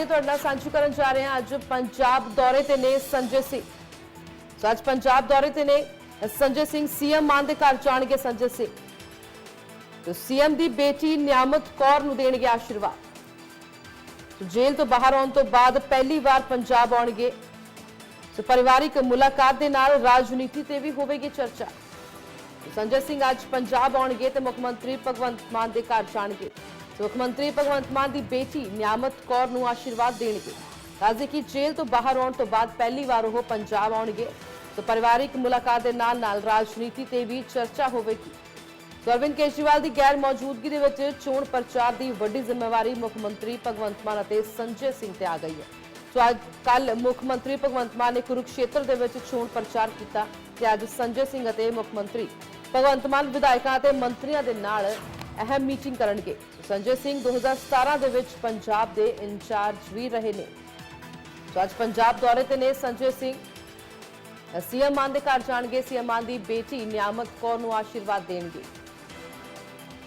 ਜਾਣਕਾਰੀ ਤੁਹਾਡੇ ਨਾਲ ਸਾਂਝੀ ਕਰਨ ਜਾ ਰਹੇ ਹਾਂ। ਅੱਜ ਪੰਜਾਬ ਦੌਰੇ ਤੇ ਨੇ ਸੰਜੇ ਸਿੰਘ। ਸੋ ਅੱਜ ਪੰਜਾਬ ਦੌਰੇ ਤੇ ਨੇ ਸੰਜੇ ਸਿੰਘ। ਸੀਐਮ ਮਾਨ ਦੇ ਘਰ ਜਾਣਗੇ ਸੰਜੇ ਸਿੰਘ। ਤੇ ਸੀਐਮ ਦੀ ਬੇਟੀ ਨਿਆਮਤ ਕੌਰ ਨੂੰ ਦੇਣਗੇ ਆਸ਼ੀਰਵਾਦ। ਜੇਲ੍ਹ ਤੋਂ ਬਾਹਰ ਆਉਣ ਤੋਂ ਬਾਅਦ ਪਹਿਲੀ ਵਾਰ ਪੰਜਾਬ ਆਉਣਗੇ। ਸੋ ਪਰਿਵਾਰਿਕ ਮੁਲਾਕਾਤ ਦੇ ਨਾਲ ਰਾਜਨੀਤੀ ਤੇ ਵੀ ਹੋਵੇਗੀ ਚਰਚਾ। ਸੰਜੇ ਸਿੰਘ ਅੱਜ ਪੰਜਾਬ ਆਉਣਗੇ ਤੇ ਮੁੱਖ ਮੰਤਰੀ ਭਗਵੰਤ ਮਾਨ ਦੇ ਘਰ ਜਾਣਗੇ। ਮੁੱਖ ਮੰਤਰੀ ਭਗਵੰਤ ਮਾਨ ਦੀ ਬੇਟੀ ਨਿਆਮਤ ਕੌਰ ਨੂੰ ਆਸ਼ੀਰਵਾਦ ਦੇਣਗੇ। ਰਾਜੇ ਕੀ ਜੇਲ੍ਹ ਤੋਂ ਬਾਹਰ ਆਉਣ ਤੋਂ ਬਾਅਦ ਪਹਿਲੀ ਵਾਰ ਉਹ ਪੰਜਾਬ ਆਉਣਗੇ। ਤੇ ਪਰਿਵਾਰਿਕ ਮੁਲਾਕਾਤ ਦੇ ਨਾਲ ਨਾਲ ਰਾਜਨੀਤੀ ਤੇ ਵੀ ਚਰਚਾ ਹੋਵੇਗੀ। ਸੋ ਅਰਵਿੰਦ ਕੇਜਰੀਵਾਲ ਦੀ ਗੈਰ ਮੌਜੂਦਗੀ ਦੇ ਵਿੱਚ ਚੋਣ ਪ੍ਰਚਾਰ ਦੀ ਵੱਡੀ ਜ਼ਿੰਮੇਵਾਰੀ ਮੁੱਖ ਮੰਤਰੀ ਭਗਵੰਤ ਮਾਨ ਅਤੇ ਸੰਜੇ ਸਿੰਘ ਤੇ ਆ ਗਈ ਹੈ। ਸੋ ਅੱਜ ਕੱਲ ਮੁੱਖ ਮੰਤਰੀ ਭਗਵੰਤ ਮਾਨ ਨੇ ਕੁਰੂਕਸ਼ੇਤਰ ਦੇ ਵਿੱਚ ਚੋਣ ਪ੍ਰਚਾਰ ਕੀਤਾ ਤੇ ਅੱਜ ਸੰਜੇ ਸਿੰਘ ਅਤੇ ਮੁੱਖ ਮੰਤਰੀ ਭਗਵੰਤ ਮਾਨ ਵਿਧਾਇਕਾਂ ਅਤੇ ਮੰਤਰੀਆਂ ਦੇ ਨਾਲ ਅਹਿਮ ਮੀਟਿੰਗ ਕਰਨਗੇ। ਸੰਜੇ ਸਿੰਘ 2017 ਦੇ ਵਿੱਚ ਪੰਜਾਬ ਦੇ ਇੰਚਾਰਜ ਵੀ ਰਹੇ ਨੇ। ਸੋ ਅੱਜ ਪੰਜਾਬ ਦੌਰੇ ਤੇ ਨੇ ਸੰਜੇ ਸਿੰਘ। ਸੀਐਮ ਮਾਨ ਦੇ ਘਰ ਜਾਣਗੇ, ਸੀਐਮ ਮਾਨ ਦੀ ਬੇਟੀ ਨਿਆਮਤ ਕੌਰ ਨੂੰ ਆਸ਼ੀਰਵਾਦ ਦੇਣਗੇ।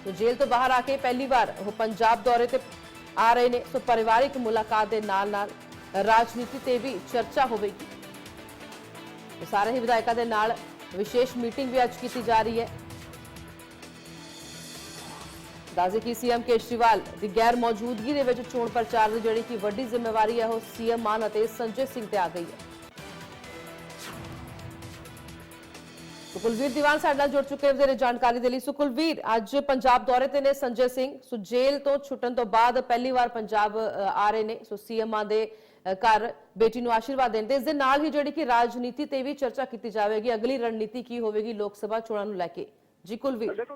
ਸੋ ਜੇਲ੍ਹ ਤੋਂ ਬਾਹਰ ਆ ਕੇ ਪਹਿਲੀ ਵਾਰ ਉਹ ਪੰਜਾਬ ਦੌਰੇ ਤੇ ਆ ਰਹੇ ਨੇ। ਸੋ ਪਰਿਵਾਰਿਕ ਮੁਲਾਕਾਤ ਦੇ ਨਾਲ ਨਾਲ ਰਾਜਨੀਤੀ ਤੇ ਵੀ ਚਰਚਾ ਹੋਵੇਗੀ। ਸਾਰੇ ਹੀ ਵਿਧਾਇਕਾਂ ਦੇ ਨਾਲ ਵਿਸ਼ੇਸ਼ ਮੀਟਿੰਗ ਵੀ ਅੱਜ ਕੀਤੀ ਜਾ ਰਹੀ ਹੈ। ਦੱਸਦੇ ਕਿ ਸੀਐਮ ਕੇਜਰੀਵਾਲ ਦੀ ਗੈਰ ਮੌਜੂਦਗੀ ਦੇ ਵਿੱਚ ਚੋਣ ਪ੍ਰਚਾਰ ਦੀ ਜਿਹੜੀ ਕਿ ਵੱਡੀ ਜ਼ਿੰਮੇਵਾਰੀ ਹੈ, ਉਹ ਸੀਐਮ ਮਾਨ ਅਤੇ ਸੰਜੇ ਸਿੰਘ ਤੇ ਆ ਗਈ ਹੈ। ਸੋ ਕੁਲਵੀਰ ਦੀਵਾਨ ਸਾਡੇ ਨਾਲ ਜੁੜ ਚੁੱਕੇ ਵਧੇਰੇ ਜਾਣਕਾਰੀ ਦੇ ਲਈ। ਸੋ ਅੱਜ ਪੰਜਾਬ ਦੌਰੇ ਤੇ ਨੇ ਸੰਜੇ ਸਿੰਘ। ਸੋ ਜੇਲ੍ਹ ਤੋਂ ਛੁੱਟਣ ਤੋਂ ਬਾਅਦ ਪਹਿਲੀ ਵਾਰ ਪੰਜਾਬ ਆ ਰਹੇ ਨੇ। ਸੋ ਸੀਐਮ ਆ ਦੇ ਘਰ ਬੇਟੀ ਨੂੰ ਆਸ਼ੀਰਵਾਦ ਦੇਣ ਤੇ ਇਸ ਦੇ ਨਾਲ ਹੀ ਜਿਹੜੀ ਕਿ ਰਾਜਨੀਤੀ ਤੇ ਵੀ ਚਰਚਾ ਕੀਤੀ ਜਾਵੇਗੀ। ਅਗਲੀ ਰਣਨੀਤੀ ਕੀ ਹੋਵੇਗੀ ਲੋਕ ਸਭਾ ਚੋਣਾਂ ਨੂੰ ਲੈ ਕੇ? ਜੀ ਕੁਲਵੀਰ ਦੇਖੋ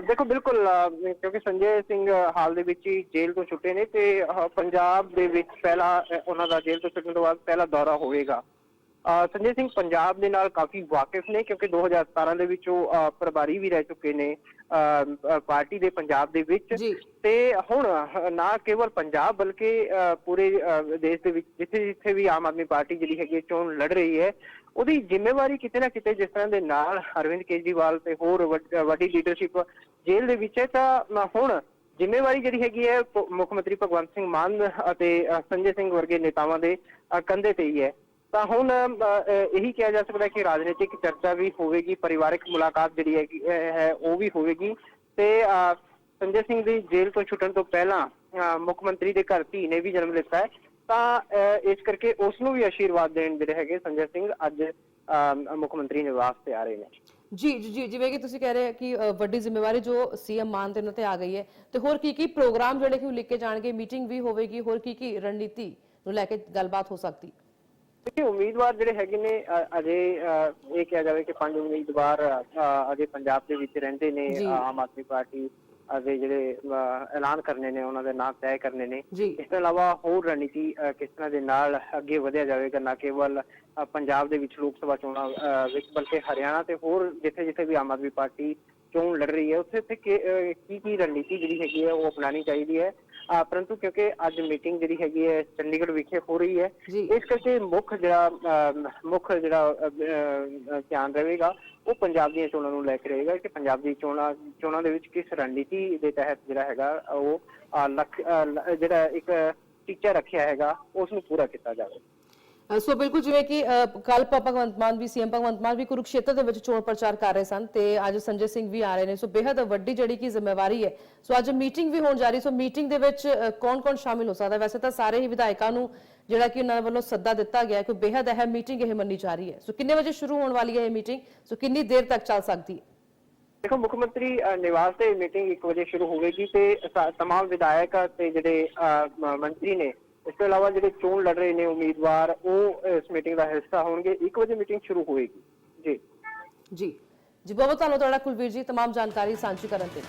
ਦੇਖੋ, ਬਿਲਕੁਲ ਕਿਉਂਕਿ ਸੰਜੇ ਸਿੰਘ ਹਾਲ ਦੇ ਵਿੱਚ ਹੀ ਜੇਲ੍ਹ ਤੋਂ ਛੁੱਟੇ ਨੇ ਤੇ ਪੰਜਾਬ ਦੇ ਵਿੱਚ ਪਹਿਲਾ ਉਹਨਾਂ ਦਾ ਜੇਲ੍ਹ ਤੋਂ ਛੁੱਟਣ ਤੋਂ ਬਾਅਦ ਪਹਿਲਾ ਦੌਰਾ ਹੋਵੇਗਾ। ਸੰਜੇ ਸਿੰਘ ਪੰਜਾਬ ਦੇ ਨਾਲ ਕਾਫੀ ਵਾਕਿਫ ਨੇ ਕਿਉਂਕਿ 2017 ਦੇ ਵਿੱਚ ਉਹ ਪ੍ਰਭਾਰੀ ਵੀ ਰਹਿ ਚੁੱਕੇ ਨੇ ਪਾਰਟੀ ਦੇ ਪੰਜਾਬ ਦੇ ਵਿੱਚ। ਤੇ ਹੁਣ ਨਾ ਕੇਵਲ ਪੰਜਾਬ ਬਲਕਿ ਪੂਰੇ ਦੇਸ਼ ਦੇ ਵਿੱਚ ਜਿੱਥੇ ਜਿੱਥੇ ਵੀ ਆਮ ਆਦਮੀ ਪਾਰਟੀ ਜਿਹੜੀ ਹੈਗੀ ਚੋਣ ਲੜ ਰਹੀ ਹੈ ਉਹਦੀ ਜ਼ਿੰਮੇਵਾਰੀ ਕਿਤੇ ਨਾ ਕਿਤੇ ਜਿਸ ਤਰ੍ਹਾਂ ਦੇ ਨਾਲ ਅਰਵਿੰਦ ਕੇਜਰੀਵਾਲ ਤੇ ਹੋਰ ਵੱਡ- ਲੀਡਰਸ਼ਿਪ ਜੇਲ੍ਹ ਦੇ ਵਿੱਚ ਹੈ ਤਾਂ ਹੁਣ ਜ਼ਿੰਮੇਵਾਰੀ ਜਿਹੜੀ ਹੈਗੀ ਹੈ ਮੁੱਖ ਮੰਤਰੀ ਭਗਵੰਤ ਸਿੰਘ ਮਾਨ ਅਤੇ ਸੰਜੇ ਸਿੰਘ ਵਰਗੇ ਨੇਤਾਵਾਂ ਦੇ ਕੰਧੇ ਤੇ ਹੀ ਹੈ। ਤਾਂ ਹੁਣ ਇਹੀ ਕਿਹਾ ਜਾ ਸਕਦਾ ਕਿ ਰਾਜਨੀਤਿਕ ਚਰਚਾ ਵੀ ਹੋਵੇਗੀ, ਪਰਿਵਾਰਕ ਮੁਲਾਕਾਤ ਜਿਹੜੀ ਹੈਗੀ ਹੈ, ਉਹ ਵੀ ਹੋਵੇਗੀ। ਤੇ ਸੰਜੇ ਸਿੰਘ ਦੀ ਜੇਲ੍ਹ ਤੋਂ ਛੁੱਟਣ ਤੋਂ ਪਹਿਲਾਂ ਮੁੱਖ ਮੰਤਰੀ ਦੇ ਘਰ ਧੀ ਨੇ ਵੀ ਜਨਮ ਲਿੱਤਾ ਹੈ। ਤਾਂ ਇਸ ਕਰਕੇ ਉਸ ਨੂੰ ਵੀ ਆਸ਼ੀਰਵਾਦ ਦੇਣ ਜਿਹੜੇ ਹੈਗੇ ਸੰਜੇ ਸਿੰਘ ਅੱਜ ਮੁੱਖ ਮੰਤਰੀ ਨਿਵਾਸ ਤੇ ਆ ਰਹੇ ਨੇ। ਜੀ ਜੀ ਜਿਵੇਂ ਕਿ ਤੁਸੀਂ ਕਹਿ ਰਹੇ ਕਿ ਵੱਡੀ ਜ਼ਿੰਮੇਵਾਰੀ ਜੋ ਸੀਐਮ ਮਾਨ ਦੇ ਉਹਨਾਂ ਤੇ ਆ ਗਈ ਹੈ। ਤੇ ਹੋਰ ਕੀ ਕੀ ਪ੍ਰੋਗਰਾਮ ਜਿਹੜੇ ਕਿ ਉਹ ਲਿਖ ਕੇ ਜਾਣਗੇ, ਮੀਟਿੰਗ ਵੀ ਹੋਵੇਗੀ, ਹੋਰ ਕੀ ਕੀ ਰਣਨੀਤੀ ਨੂੰ ਲੈ ਕੇ ਗੱਲਬਾਤ ਹੋ ਸਕਦੀ? ਦੇਖिए ਉਮੀਦਵਾਰ ਜਿਹੜੇ ਹੈਗੇ ਨੇ ਅਜੇ ਇਹ ਕਿਹਾ ਜਾਵੇ ਕਿ ਪੰਜ ਉਮੀਦਵਾਰ ਅਜੇ ਪੰਜਾਬ ਦੇ ਵਿੱਚ ਰਹਿੰਦੇ ਨੇ ਆਮ ਆਦਮੀ ਪਾਰਟੀ ਦੇ ਜਿਹੜੇ ਐਲਾਨ ਕਰਨੇ ਨੇ ਉਹਨਾਂ ਦੇ ਨਾਮ ਤੈਅ ਕਰਨੇ ਨੇ। ਇਸ ਤੋਂ ਇਲਾਵਾ ਹੋਰ ਰਣਨੀਤੀ ਕਿਸ ਤਰ੍ਹਾਂ ਦੇ ਨਾਲ ਅੱਗੇ ਵਧਿਆ ਜਾਵੇਗਾ ਨਾ ਕੇਵਲ ਪੰਜਾਬ ਦੇ ਵਿੱਚ ਲੋਕ ਸਭਾ ਚੋਣਾਂ ਵਿੱਚ ਬਲਕਿ ਹਰਿਆਣਾ ਤੇ ਹੋਰ ਜਿੱਥੇ ਜਿੱਥੇ ਵੀ ਆਮ ਆਦਮੀ ਪਾਰਟੀ ਚੋਣ ਲੜ ਰਹੀ ਹੈ ਉੱਥੇ ਉੱਥੇ ਕੀ- ਕੀ ਰਣਨੀਤੀ ਜਿਹੜੀ ਹੈਗੀ ਹੈ ਉਹ ਅਪਣਾਣੀ ਚਾਹੀਦੀ ਹੈ? ਪਰੰਤੂ ਕਿਉਂਕਿ ਅੱਜ ਮੀਟਿੰਗ ਜਿਹੜੀ ਹੈਗੀ ਹੈ ਚੰਡੀਗੜ੍ਹ ਵਿਖੇ ਹੋ ਰਹੀ ਹੈ ਇਸ ਕਰਕੇ ਮੁੱਖ ਜਿਹੜਾ ਮੁੱਖ ਜਿਹੜਾ ਧਿਆਨ ਰਹੇਗਾ ਉਹ ਪੰਜਾਬ ਦੀਆਂ ਚੋਣਾਂ ਨੂੰ ਲੈ ਕੇ ਰਹੇਗਾ ਕਿ ਪੰਜਾਬ ਦੀ ਚੋਣਾਂ ਚੋਣਾਂ ਦੇ ਵਿੱਚ ਕਿਸ ਰਣਨੀਤੀ ਦੇ ਤਹਿਤ ਜਿਹੜਾ ਹੈਗਾ ਉਹ ਲੱਖ ਜਿਹੜਾ ਇੱਕ ਟੀਚਾ ਰੱਖਿਆ ਹੈਗਾ ਉਸ ਨੂੰ ਪੂਰਾ ਕੀਤਾ ਜਾਵੇ। ਸੋ ਬਿਲਕੁਲ ਜਿਵੇਂ ਕਿ ਕੱਲ ਭਗਵੰਤ ਮਾਨ ਵੀ, ਸੀਐਮ ਭਗਵੰਤ ਮਾਨ ਵੀ ਕੁਰੂਕਸ਼ੇਤਰ ਦੇ ਵਿੱਚ ਚੋਣ ਪ੍ਰਚਾਰ ਕਰ ਰਹੇ ਸਨ ਤੇ ਅੱਜ ਸੰਜੇ ਸਿੰਘ ਵੀ ਆ ਰਹੇ ਨੇ। ਸੋ ਬੇहद ਵੱਡੀ ਜਿਹੜੀ ਕਿ ਜ਼ਿੰਮੇਵਾਰੀ ਹੈ। ਸੋ ਅੱਜ ਮੀਟਿੰਗ ਵੀ ਹੋਣ ਜਾ ਰਹੀ, ਸੋ ਮੀਟਿੰਗ ਦੇ ਵਿੱਚ ਕੌਣ-ਕੌਣ ਸ਼ਾਮਿਲ ਹੋ ਸਕਦਾ? ਵੈਸੇ ਤਾਂ ਸਾਰੇ ਹੀ ਵਿਧਾਇਕਾਂ ਨੂੰ ਜਿਹੜਾ ਕਿ ਉਹਨਾਂ ਵੱਲੋਂ ਸੱਦਾ ਦਿੱਤਾ ਗਿਆ ਕਿ ਬੇहद ਅਹਿਮ ਮੀਟਿੰਗ ਇਹ ਮੰਨੀ ਜਾ ਰਹੀ ਹੈ। ਸੋ ਕਿੰਨੇ ਵਜੇ ਸ਼ੁਰੂ ਹੋਣ ਵਾਲੀ ਹੈ ਇਹ ਮੀਟਿੰਗ? ਸੋ ਕਿੰਨੀ ਦੇਰ ਤੱਕ ਚੱਲ ਸਕਦੀ ਹੈ? ਦੇਖੋ, ਮੁੱਖ ਮੰਤਰੀ ਨਿਵਾਸ ਤੇ ਮੀਟਿੰਗ 1 ਵਜੇ ਸ਼ੁਰੂ ਹੋਵੇਗੀ ਤੇ तमाम ਵਿਧਾਇਕ ਤੇ ਜਿਹੜੇ ਮੰਤਰੀ ਨੇ ਇਸ ਤੋਂ ਇਲਾਵਾ ਜਿਹੜੇ ਚੋਣ ਲੜ ਰਹੇ ਨੇ ਉਮੀਦਵਾਰ ਉਹ ਇਸ ਮੀਟਿੰਗ ਦਾ ਹਿੱਸਾ ਹੋਣਗੇ 1 ਵਜੇ ਮੀਟਿੰਗ ਸ਼ੁਰੂ ਹੋਵੇਗੀ ਜੀ ਜੀ ਜੀ ਬਹੁਤ ਬਹੁਤ ਧੰਨਵਾਦ ਤੁਹਾਡਾ ਕੁਲਵੀਰ ਜੀ तमाम ਜਾਣਕਾਰੀ ਸਾਂਝੀ ਕਰਨ ਤੇ